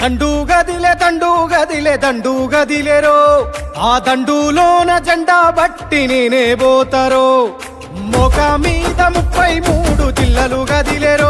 దండు గదిలే దండు గదిలే దండు గదిలేరో ఆ దండులోన జెండా బట్టి నేనే పోతారో మొక మీద ముప్పై మూడు జిల్లలు గదిలేరో.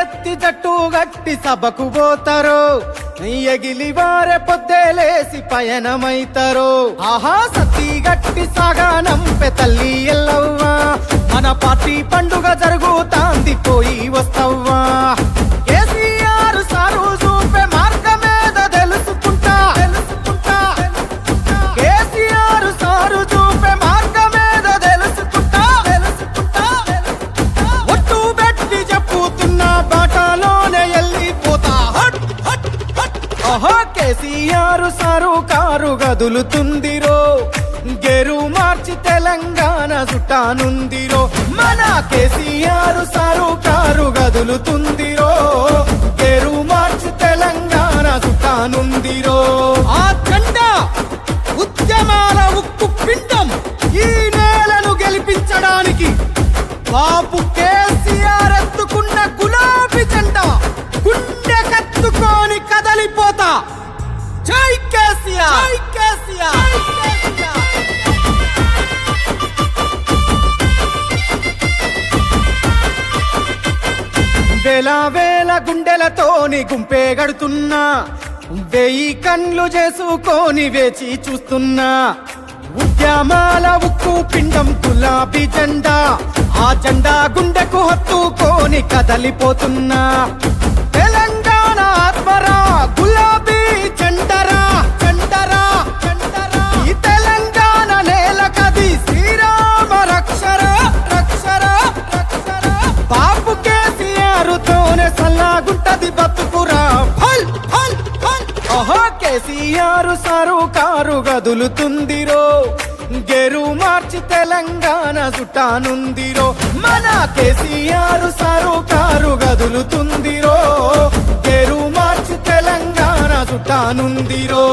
ఎత్తి జట్టు గట్టి సభకు పోతారు. ఎగిలి వారే పొద్దేలేసి పయనమైతారు. ఆహా సతీ గట్టి సాగానంపె తల్లి ఎల్లవ్వా. మన పార్టీ పండుగ జరుగుతాంది పోయి కదులుతుందిరో. గెరు మార్చి తెలంగాణ చుట్టానుందిరో మన కేసీఆర్ సారు కారు కదులుతుందిరో. గెరు మార్చి తెలంగాణ చుట్టానుందిరో ఆ జెండా ఉద్యమాల ఉక్కు పిండం ఈ నేలను గెలిపించడానికి బాపు కేసీఆర్ ఎత్తుకున్న గులాబీ జెండా గుండె కత్తుకొని కదలిపోతా. జై కేసీఆర్! వేల వేల గుండెలతోని గుంపే గడుతున్నా. వెయ్యి కండ్లు చేసుకొని వేచి చూస్తున్నా. ఉద్యమాల ఉక్కు పిండం గులాబీ జెండా. ఆ జెండా గుండెకు హత్తుకొని కదలిపోతున్నా. సల్లాగుంటది బతుకురా. ఫల్ ఫల్ ఫల్ ఓహో కేసీఆర్ సారు కారు గదులుతుందిరో గెరు మార్చి తెలంగాణ చుట్టానుందిరో మన కేసీఆర్ సారు కారు గదులుతుందిరో గెరు మార్చి తెలంగాణ చుట్టానుందిరో